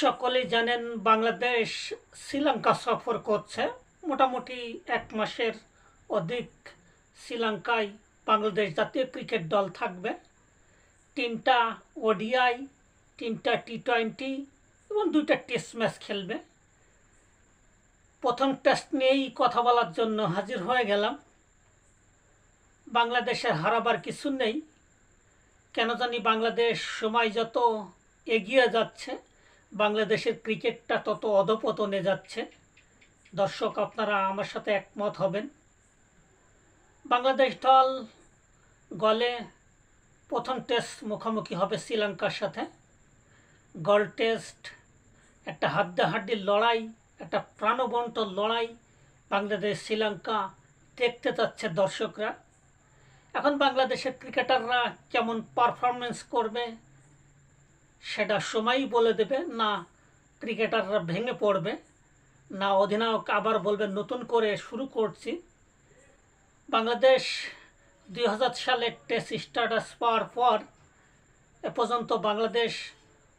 সকলেই জানেন বাংলাদেশ শ্রীলঙ্কা সফর করছে। মোটামুটি এক মাসের অধিক শ্রীলঙ্কায় বাংলাদেশ জাতীয় ক্রিকেট দল থাকবে। তিনটা ওডিআই, তিনটা টি টোয়েন্টি এবং দুইটা টেস্ট ম্যাচ খেলবে। প্রথম টেস্ট নিয়েই কথা বলার জন্য হাজির হয়ে গেলাম। বাংলাদেশের হারাবার কিছু নেই। কেন জানি বাংলাদেশ সময় যত এগিয়ে যাচ্ছে বাংলাদেশের ক্রিকেটটা তত অধপতনে যাচ্ছে। দর্শক, আপনারা আমার সাথে একমত হবেন। বাংলাদেশ দল গলে প্রথম টেস্ট মুখোমুখি হবে শ্রীলঙ্কার সাথে। গল টেস্ট, একটা হাড্ডাহাড্ডির লড়াই, একটা প্রাণবন্ত লড়াই বাংলাদেশ শ্রীলঙ্কা দেখতে যাচ্ছে দর্শকরা। এখন বাংলাদেশের ক্রিকেটাররা কেমন পারফরমেন্স করবে সেটা সময়ই বলে দেবে, না ক্রিকেটাররা ভেঙে পড়বে, না অধিনায়ক আবার বলবে, নতুন করে শুরু করছি। বাংলাদেশ দুই হাজার সালে টেস্ট স্টাটাস পাওয়ার পর এ পর্যন্ত বাংলাদেশ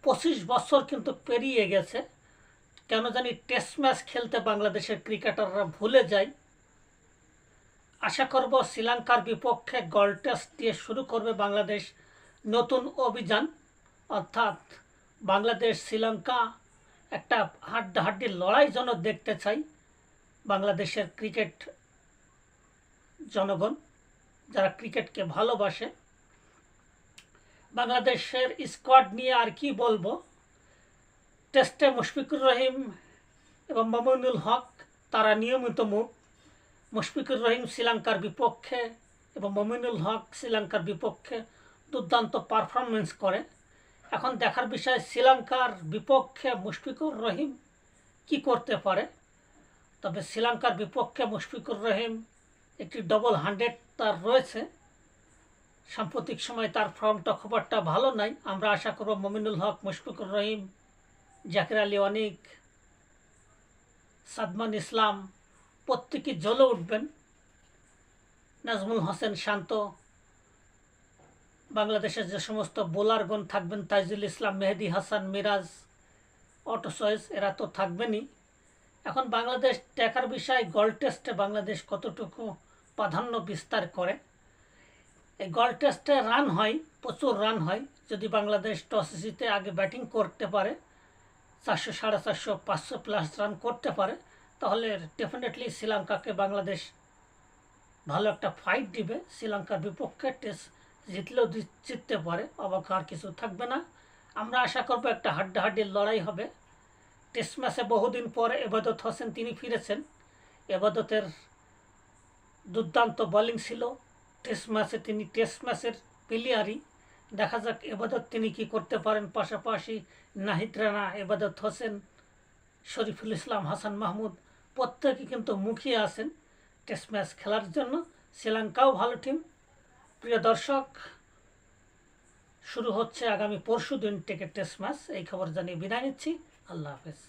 পঁচিশ বছর কিন্তু পেরিয়ে গেছে। কেন জানি টেস্ট ম্যাচ খেলতে বাংলাদেশের ক্রিকেটাররা ভুলে যায়। আশা করব শ্রীলঙ্কার বিপক্ষে গল টেস্ট দিয়ে শুরু করবে বাংলাদেশ নতুন অভিযান। অর্থাৎ বাংলাদেশ, শ্রীলঙ্কা একটা হাড্ডাহাড্ডির লড়াই যেন দেখতে চাই বাংলাদেশের ক্রিকেট জনগণ যারা ক্রিকেটকে ভালোবাসে। বাংলাদেশের স্কোয়াড নিয়ে আর কি বলব? টেস্টে মুশফিকুর রহিম এবং মামুনুল হক তারা নিয়মিত মুখ। মুশফিকুর রহিম শ্রীলঙ্কার বিপক্ষে এবং মমিনুল হক শ্রীলঙ্কার বিপক্ষে দুর্দান্ত পারফরমেন্স করে। এখন দেখার বিষয়, শ্রীলঙ্কার বিপক্ষে মুশফিকুর রহিম কি করতে পারে? তবে শ্রীলঙ্কার বিপক্ষে মুশফিকুর রহিম একটি ডবল হান্ড্রেড তার রয়েছে। সাম্প্রতিক সময় তার ফর্মটা খুব একটা ভালো নাই। আমরা আশা করব মমিনুল হক, মুশফিকুর রহিম, জাকির আলী অনিক, সাদমান ইসলাম প্রত্যেকে জ্বলে উঠবেন। নাজমুল হোসেন শান্ত বাংলাদেশের যে সমস্ত বোলারগণ থাকবেন, তাইজুল ইসলাম, মেহেদি হাসান, মিরাজ, অটো চয়েস, এরা তো থাকবেনই। এখন বাংলাদেশ দেখার বিষয় গল টেস্টে বাংলাদেশ কতটুকু প্রাধান্য বিস্তার করে? এই গল টেস্টে রান হয়, প্রচুর রান হয়। যদি বাংলাদেশ টস জিতে আগে ব্যাটিং করতে পারে, চারশো, সাড়ে চারশো, পাঁচশো প্লাস রান করতে পারে, তাহলে ডেফিনেটলি শ্রীলঙ্কাকে বাংলাদেশ ভালো একটা ফাইট দিবে। শ্রীলঙ্কার বিপক্ষে টেস্ট জিতলেও জিততে পারে, অবাক আর কিছু থাকবে না। আমরা আশা করব একটা হাড্ডাহাড্ডির লড়াই হবে। টেস্ট ম্যাচে বহুদিন পরে এবাদত হোসেন তিনি ফিরেছেন। এবাদতের দুর্দান্ত বোলিং ছিল। টেস্ট ম্যাচে তিনি টেস্ট ম্যাচের প্লেয়ারই। দেখা যাক এবাদত তিনি কি করতে পারেন। পাশাপাশি নাহিদ রানা, এবাদত হোসেন, শরীফুল ইসলাম, হাসান মাহমুদ প্রত্যেকে কিন্তু মুখিয়ে আছেন টেস্ট ম্যাচ খেলার জন্য। শ্রীলঙ্কাও ভালো টিম প্রিয় দর্শক, শুরু হচ্ছে আগামী পরশু দিন থেকে টেস্ট ম্যাচ। এই খবর জানিয়ে বিদায় নিচ্ছি। আল্লাহ হাফেজ।